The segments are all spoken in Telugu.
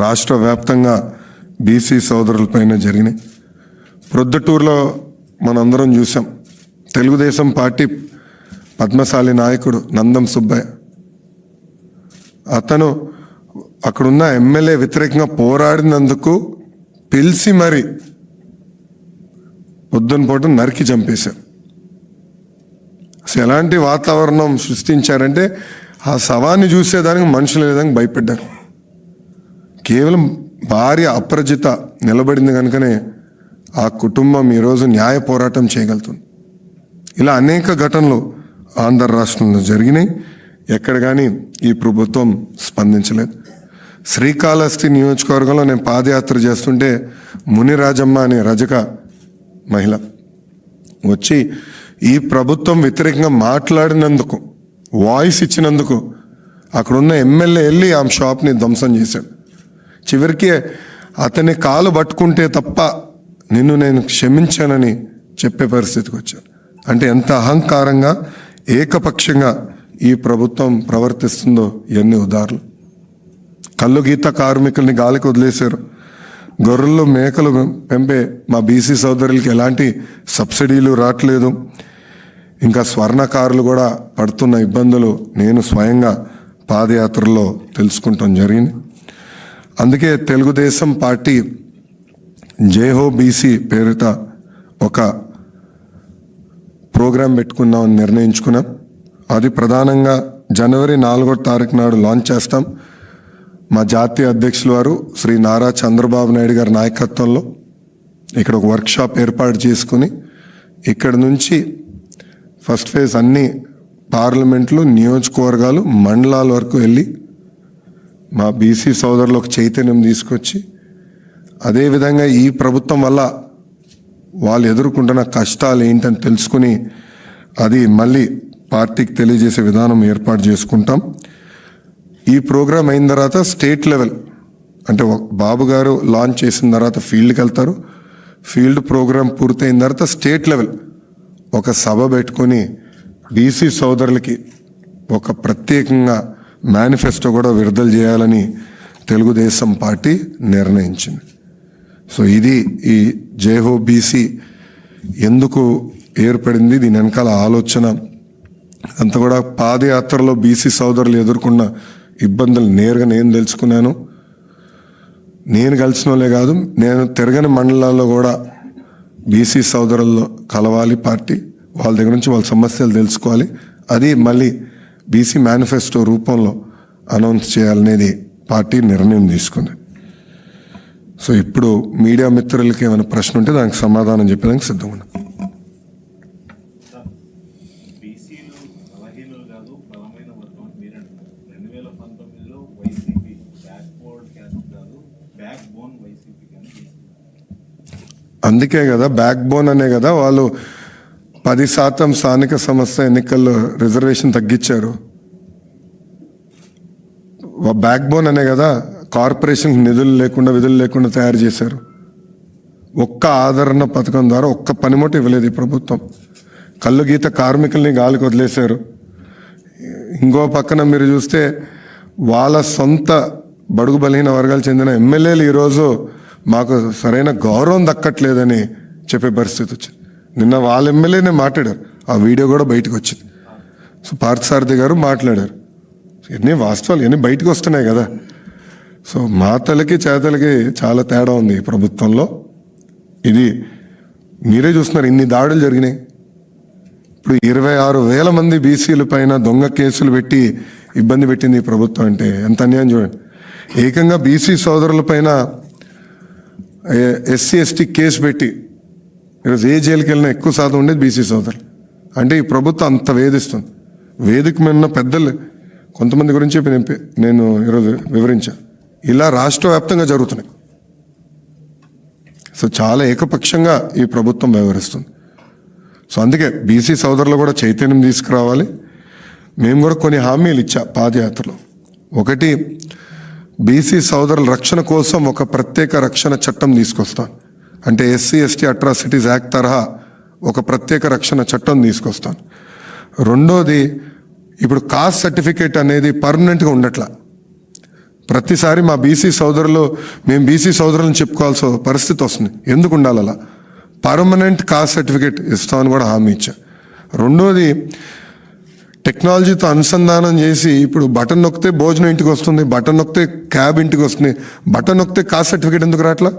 రాష్ట్ర వ్యాప్తంగా బీసీ సోదరులపైన జరిగినాయి. ప్రొద్దుటూరులో మనందరం చూసాం. తెలుగుదేశం పార్టీ పద్మశాలి నాయకుడు నందం సుబ్బయ్య. అతను అక్కడున్న ఎమ్మెల్యే వ్యతిరేకంగా పోరాడినందుకు పిలిచి మరి పొద్దున పూట నరికి చంపేశారు. అసలు ఎలాంటి వాతావరణం సృష్టించారంటే ఆ శవాన్ని చూసేదానికి మనుషులు ఏ భయపడ్డారు. కేవలం భార్య అప్రజిత నిలబడింది కనుకనే ఆ కుటుంబం ఈరోజు న్యాయ పోరాటం చేయగలుగుతుంది. ఇలా అనేక ఘటనలు ఆంధ్ర రాష్ట్రంలో జరిగినాయి. ఎక్కడ కానీ ఈ ప్రభుత్వం స్పందించలేదు. శ్రీకాళహస్తి నియోజకవర్గంలో నేను పాదయాత్ర చేస్తుంటే మునిరాజమ్మ అనే రజక మహిళ వచ్చి ఈ ప్రభుత్వం వ్యతిరేకంగా మాట్లాడినందుకు వాయిస్ ఇచ్చినందుకు అక్కడున్న ఎమ్మెల్యే వెళ్ళి ఆమె షాప్ని ధ్వంసం చేశాడు. చివరికి అతని కాలు పట్టుకుంటే తప్ప నిన్ను నేను క్షమించానని చెప్పే పరిస్థితికి వచ్చాను. అంటే ఎంత అహంకారంగా ఏకపక్షంగా ఈ ప్రభుత్వం ప్రవర్తిస్తుందో ఎన్ని ఉదాహరణలు. కళ్ళు గీత కార్మికుల్ని గాలికి వదిలేశారు. గొర్రెలు మేకలు పెంపే మా బీసీ సోదరులకి ఎలాంటి సబ్సిడీలు రావట్లేదు. ఇంకా స్వర్ణకారులు కూడా పడుతున్న ఇబ్బందులు నేను స్వయంగా పాదయాత్రలో తెలుసుకుంటాం జరిగింది. అందుకే తెలుగుదేశం పార్టీ జేహో బీసీ పేరిట ఒక ప్రోగ్రాం పెట్టుకుందామని నిర్ణయించుకున్నాం. అది ప్రధానంగా జనవరి నాలుగో తారీఖు నాడు లాంచ్ చేస్తాం. మా జాతీయ అధ్యక్షులు వారు శ్రీ నారా చంద్రబాబు నాయుడు గారి నాయకత్వంలో ఇక్కడ ఒక వర్క్షాప్ ఏర్పాటు చేసుకుని ఇక్కడ నుంచి ఫస్ట్ ఫేజ్ అన్ని పార్లమెంట్లు నియోజకవర్గాలు మండలాల వరకు వెళ్ళి మా బీసీ సోదరులకు చైతన్యం తీసుకొచ్చి అదేవిధంగా ఈ ప్రభుత్వం వల్ల వాళ్ళు ఎదుర్కొంటున్న కష్టాలు ఏంటని తెలుసుకుని అది మళ్ళీ పార్టీకి తెలియజేసే విధానం ఏర్పాటు చేసుకుంటాం. ఈ ప్రోగ్రాం అయిన తర్వాత స్టేట్ లెవెల్ అంటే ఒక- బాబు గారు లాంచ్ చేసిన తర్వాత ఫీల్డ్కి వెళ్తారు. ఫీల్డ్ ప్రోగ్రాం పూర్తయిన తర్వాత స్టేట్ లెవెల్ ఒక సభ పెట్టుకొని బీసీ సోదరులకి ఒక ప్రత్యేకంగా మేనిఫెస్టో కూడా విడుదల చేయాలని తెలుగుదేశం పార్టీ నిర్ణయించింది. సో ఇది ఈ జేహో బీసీ ఎందుకు ఏర్పడింది దీని వెనకాల ఆలోచన అంత కూడా పాదయాత్రలో బీసీ సోదరులు ఎదుర్కొన్న ఇబ్బందులు నేరుగా నేను తెలుసుకున్నాను. నేను కలిసిన వాళ్ళే కాదు నేను తిరగని మండలాల్లో కూడా బీసీ సోదరుల్లో కలవాలి పార్టీ వాళ్ళ దగ్గర నుంచి వాళ్ళ సమస్యలు తెలుసుకోవాలి. అది మళ్ళీ బీసీ మేనిఫెస్టో రూపంలో అనౌన్స్ చేయాలనేది పార్టీ నిర్ణయం తీసుకుంది. సో ఇప్పుడు మీడియా మిత్రులకి ఏమైనా ప్రశ్న ఉంటే దానికి సమాధానం చెప్పడానికి సిద్ధంగా ఉన్నాం అందుకే కదా బ్యాక్ బోన్ అనే కదా వాళ్ళు పది శాతం స్థానిక సంస్థ ఎన్నికల్లో రిజర్వేషన్ తగ్గించారు. బ్యాక్ బోన్ అనే కదా కార్పొరేషన్ నిధులు లేకుండా విధులు లేకుండా తయారు చేశారు. ఒక్క ఆదరణ పథకం ద్వారా ఒక్క పనిముట్టు ఇవ్వలేదు ఈ ప్రభుత్వం. కళ్ళు గీత కార్మికుల్ని గాలికి వదిలేశారు. ఇంకో పక్కన మీరు చూస్తే వాళ్ళ సొంత బడుగు బలహీన వర్గాలు చెందిన ఎమ్మెల్యేలు ఈరోజు మాకు సరైన గౌరవం దక్కట్లేదని చెప్పే పరిస్థితి వచ్చింది. నిన్న వాళ్ళ ఎమ్మెల్యేనే మాట్లాడారు. ఆ వీడియో కూడా బయటకు వచ్చింది. సో పార్థసారథి గారు మాట్లాడారు. ఎన్ని వాస్తవాలు ఎన్ని బయటకు వస్తున్నాయి కదా. సో మాటలకి చేతలకి చాలా తేడా ఉంది ఈ ప్రభుత్వంలో. ఇది మీరే చూస్తున్నారు ఇన్ని దాడులు జరిగినాయి. ఇప్పుడు ఇరవై ఆరు వేల మంది బీసీల పైన దొంగ కేసులు పెట్టి ఇబ్బంది పెట్టింది ఈ ప్రభుత్వం అంటే ఎంత అన్యాయం చూడండి. ఏకంగా బీసీ సోదరుల పైన ఎస్సీ ఎస్టీ కేసు పెట్టి ఈరోజు ఏ జైలుకి వెళ్ళినా ఎక్కువ శాతం ఉండేది బీసీ సోదరులు. అంటే ఈ ప్రభుత్వం అంత వేధిస్తుంది. వేదిక మీద ఉన్న పెద్దలు కొంతమంది గురించి చెప్పి నేను నేను ఈరోజు వివరించాను ఇలా రాష్ట్ర వ్యాప్తంగా జరుగుతున్నాయి. సో చాలా ఏకపక్షంగా ఈ ప్రభుత్వం వ్యవహరిస్తుంది. సో అందుకే బీసీ సోదరులు కూడా చైతన్యం తీసుకురావాలి. మేము కూడా కొన్ని హామీలు ఇచ్చా పాదయాత్రలో. ఒకటి బీసీ సోదరుల రక్షణ కోసం ఒక ప్రత్యేక రక్షణ చట్టం తీసుకొస్తాను. అంటే ఎస్సీ ఎస్టీ అట్రాసిటీస్ యాక్ట్ తరహా ఒక ప్రత్యేక రక్షణ చట్టం తీసుకొస్తాను. రెండోది ఇప్పుడు కాస్ట్ సర్టిఫికేట్ అనేది పర్మనెంట్గా ఉండట్లా. ప్రతిసారి మా బీసీ సోదరులు మేము బీసీ సోదరులను చెప్పుకోవాల్సిన పరిస్థితి వస్తుంది. ఎందుకు ఉండాలి అలా? పర్మనెంట్ కాస్ట్ సర్టిఫికేట్ ఇస్తామని కూడా హామీ ఇచ్చా. రెండోది టెక్నాలజీతో అనుసంధానం చేసి ఇప్పుడు బటన్ నొక్కితే భోజనం ఇంటికి వస్తుంది బటన్ నొక్కితే క్యాబ్ ఇంటికి వస్తుంది బటన్ నొక్కితే కాస్ట్ సర్టిఫికేట్ ఎందుకు రావట్లా?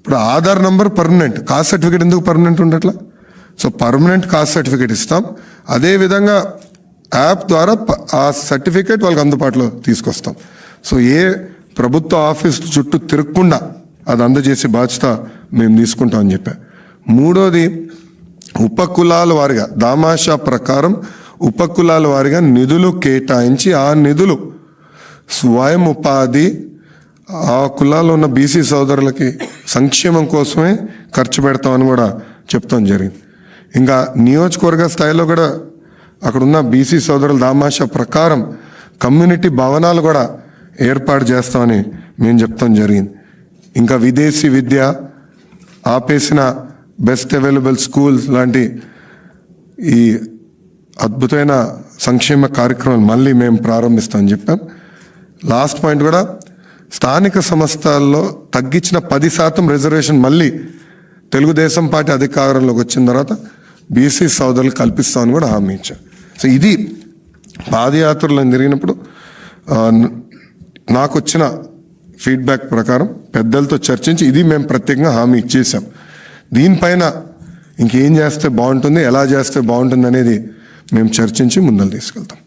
ఇప్పుడు Aadhaar number permanent caste certificate ఎందుకు పర్మనెంట్ ఉండట్లా? సో పర్మనెంట్ కాస్ట్ సర్టిఫికేట్ ఇస్తాం. అదేవిధంగా యాప్ ద్వారా ప- ఆ సర్టిఫికేట్ వాళ్ళకి అందుబాటులో తీసుకొస్తాం. సో ఏ ప్రభుత్వ ఆఫీస్ చుట్టూ తిరగకుండా అది అందజేసే బాధ్యత మేము తీసుకుంటాం అని చెప్పా. మూడోది ఉపకులాల వారిగా దామాషా ప్రకారం ఉపకులాల వారిగా నిధులు కేటాయించి ఆ నిధులు స్వయం ఉపాధి ఆ కులాల్లో ఉన్న బీసీ సోదరులకి సంక్షేమం కోసమే ఖర్చు పెడతామని కూడా చెప్తాం జరిగింది. ఇంకా నియోజకవర్గ స్థాయిలో కూడా అక్కడున్న బీసీ సోదరుల దామాష ప్రకారం కమ్యూనిటీ భవనాలు కూడా ఏర్పాటు చేస్తామని మేము చెప్తాం జరిగింది. ఇంకా విదేశీ విద్య ఆపేసిన బెస్ట్ అవైలబుల్ స్కూల్స్ లాంటి ఈ అద్భుతమైన సంక్షేమ కార్యక్రమాలు మళ్ళీ మేము ప్రారంభిస్తామని చెప్పాం. లాస్ట్ పాయింట్ కూడా స్థానిక సంస్థల్లో తగ్గించిన పది శాతం రిజర్వేషన్ మళ్ళీ తెలుగుదేశం పార్టీ అధికారంలోకి వచ్చిన తర్వాత బీసీ సోదరులు కల్పిస్తామని కూడా హామీ ఇచ్చాం సో ఇది పాదయాత్రలో జరిగినప్పుడు నాకు వచ్చిన ఫీడ్బ్యాక్ ప్రకారం పెద్దలతో చర్చించి ఇది మేము ప్రత్యేకంగా హామీ ఇచ్చేసాం దీనిపైన ఇంకేం చేస్తే బాగుంటుంది ఎలా చేస్తే బాగుంటుంది అనేది మేము చర్చించి ముందలు తీసుకెళ్తాం.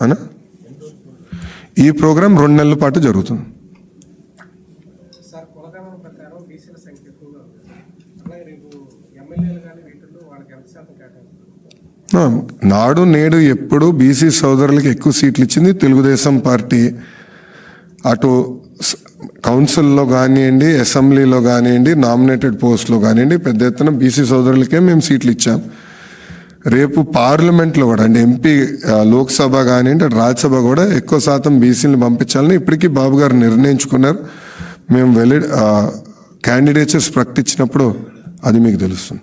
అనా? ఈ ప్రోగ్రాం రెండు నెలల పాటు జరుగుతుంది. నాడు నేడు ఎప్పుడు బీసీ సోదరులకు ఎక్కువ సీట్లు ఇచ్చింది తెలుగుదేశం పార్టీ. అటు కౌన్సిల్లో కానివ్వండి అసెంబ్లీలో కానివ్వండి నామినేటెడ్ పోస్ట్లో కానివ్వండి పెద్ద ఎత్తున బీసీ సోదరులకే మేము సీట్లు ఇచ్చాం. రేపు పార్లమెంట్లో కూడా అంటే ఎంపీ లోక్సభ కానివ్వండి అటు రాజ్యసభ కూడా ఎక్కువ శాతం బీసీలను పంపించాలని ఇప్పటికీ బాబు గారు నిర్ణయించుకున్నారు. మేము వెళ్ళి క్యాండిడేచర్స్ ప్రకటించినప్పుడు అది మీకు తెలుస్తుంది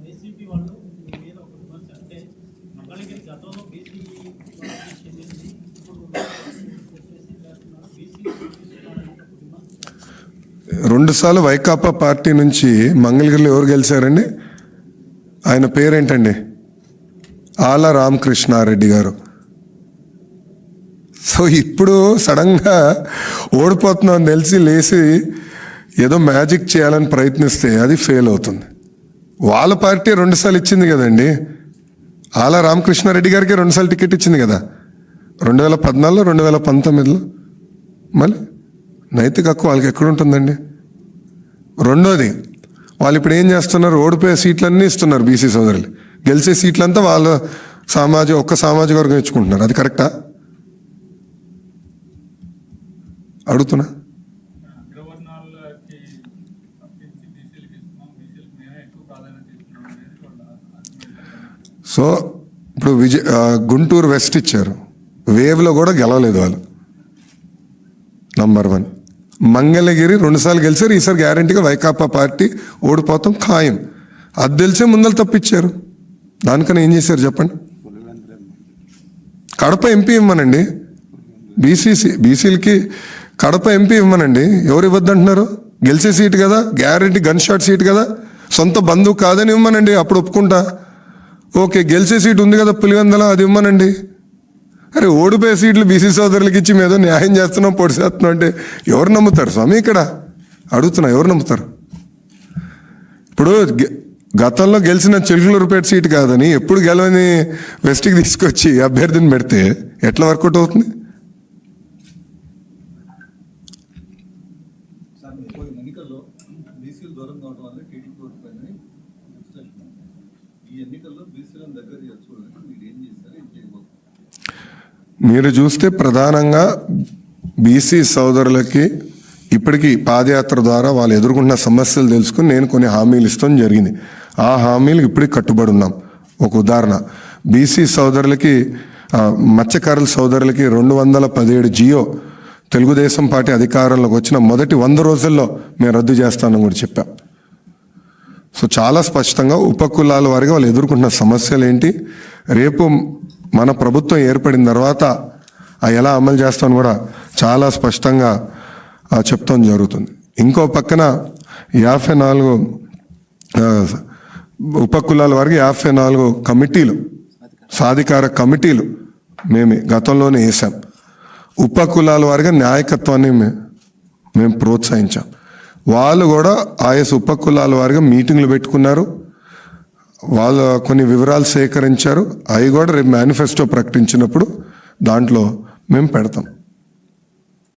వైసీపీ వాళ్ళు మీ మీద ఒక విమర్శ అంటే మంగళగిరి గతంలో బీసీ వాళ్ళకి చెందింది ఇప్పుడు ఎస్ఎస్సీ చేస్తున్నారు బీసీ తీసుకున్నారని ఒక విమర్శ రెండుసార్లు వైకాపా పార్టీ నుంచి మంగళగిరిలో ఎవరు గెలిచారండి? ఆయన పేరేంటండి? ఆల రామకృష్ణారెడ్డి గారు. సో ఇప్పుడు సడన్గా ఓడిపోతున్నాం తెలిసి లేచి ఏదో మ్యాజిక్ చేయాలని ప్రయత్నిస్తే అది ఫెయిల్ అవుతుంది. వాళ్ళ పార్టీ రెండుసార్లు ఇచ్చింది కదండి. ఆల రామకృష్ణారెడ్డి గారికి రెండుసార్లు టికెట్ ఇచ్చింది కదా. రెండు వేల పద్నాలుగులో రెండు వేల పంతొమ్మిదిలో. మళ్ళీ నైతిక హక్కు వాళ్ళకి ఎక్కడుంటుందండి? రెండోది వాళ్ళు ఇప్పుడు ఏం చేస్తున్నారు? ఓడిపోయే సీట్లన్నీ ఇస్తున్నారు బీసీ సోదరులు. గెలిచే సీట్లంతా వాళ్ళ సామాజిక ఒక్క సామాజిక వర్గం ఇచ్చుకుంటున్నారు. అది కరెక్టా? అడుగుతున్నా. సో ఇప్పుడు విజయ్ గుంటూరు వెస్ట్ ఇచ్చారు. వేవ్లో కూడా గెలవలేదు వాళ్ళు. నంబర్ వన్ మంగళగిరి రెండుసార్లు గెలిచారు ఈసారి గ్యారంటీగా వైకాపా పార్టీ ఓడిపోతాం ఖాయం. అది తెలిసే ముందలు తప్పించారు. దానికన్నా ఏం చేశారు చెప్పండి? కడప ఎంపీ ఇవ్వమనండి. బీసీసీ బీసీలకి కడప ఎంపీ ఇవ్వమనండి. ఎవరు ఇవ్వద్దంటున్నారు? గెలిచే సీట్ కదా గ్యారంటీ గన్ షాట్ సీట్ కదా. సొంత బంధువు కాదని ఇవ్వమనండి అప్పుడు ఒప్పుకుంటా. ఓకే గెలిచే సీట్ ఉంది కదా పులివెందల అది ఇవ్వమనండి. అరే ఓడిపోయే సీట్లు బీసీ సోదరులకి ఇచ్చి మీద న్యాయం చేస్తున్నాం పొడిసేస్తున్నాం అంటే ఎవరు నమ్ముతారు? స్వామి ఇక్కడ అడుగుతున్నా ఎవరు నమ్ముతారు? ఇప్పుడు గె- గతంలో గెలిచిన చిలుకలూరుపేట సీట్ కాదని ఎప్పుడు గెలవని వెస్ట్కి తీసుకొచ్చి అభ్యర్థిని పెడితే ఎట్లా వర్కౌట్ అవుతుంది సార్ ఇప్పుడు ఎన్నికల్లో బీసీలు దూరం కావడం వల్ల టీడీపీ ఓడిపోయిందని విశ్లేషణ ఈ ఎన్నికల్లో బీసీలను దగ్గర చేర్చుకోవడానికి మీరు ఏం చేశారు ఏం చేయబోతున్నారు మీరు చూస్తే ప్రధానంగా బీసీ సోదరులకి ఇప్పటికీ పాదయాత్ర ద్వారా వాళ్ళు ఎదుర్కొంటున్న సమస్యలు తెలుసుకుని నేను కొన్ని హామీలు ఇస్తాం జరిగింది. ఆ హామీలు ఇప్పటికి కట్టుబడి ఉన్నాం. ఒక ఉదాహరణ. బీసీ సోదరులకి మత్స్యకారుల సోదరులకి రెండు వందల పదిహేడు జియో తెలుగుదేశం పార్టీ అధికారంలోకి వచ్చిన మొదటి వంద రోజుల్లో మేము రద్దు చేస్తానని కూడా చెప్పాం. సో చాలా స్పష్టంగా ఉపకులాల వారిగా వాళ్ళు ఎదుర్కొంటున్న సమస్యలు ఏంటి? రేపు మన ప్రభుత్వం ఏర్పడిన తర్వాత ఆ ఎలా అమలు చేస్తామని కూడా చాలా స్పష్టంగా చెప్తాం జరుగుతుంది. ఇంకో పక్కన యాభై నాలుగు ఉపకులాల వారికి యాభై నాలుగు కమిటీలు సాధికార కమిటీలు మేము గతంలోనే వేసాం ఉపకులాల వారిగా నాయకత్వాన్ని మేము ప్రోత్సహించాం. వాళ్ళు కూడా ఆయా ఉపకులాల వారిగా మీటింగ్లు పెట్టుకున్నారు. వాళ్ళు కొన్ని వివరాలు సేకరించారు. అవి కూడా రేపు మేనిఫెస్టో ప్రకటించినప్పుడు దాంట్లో మేము పెడతాం.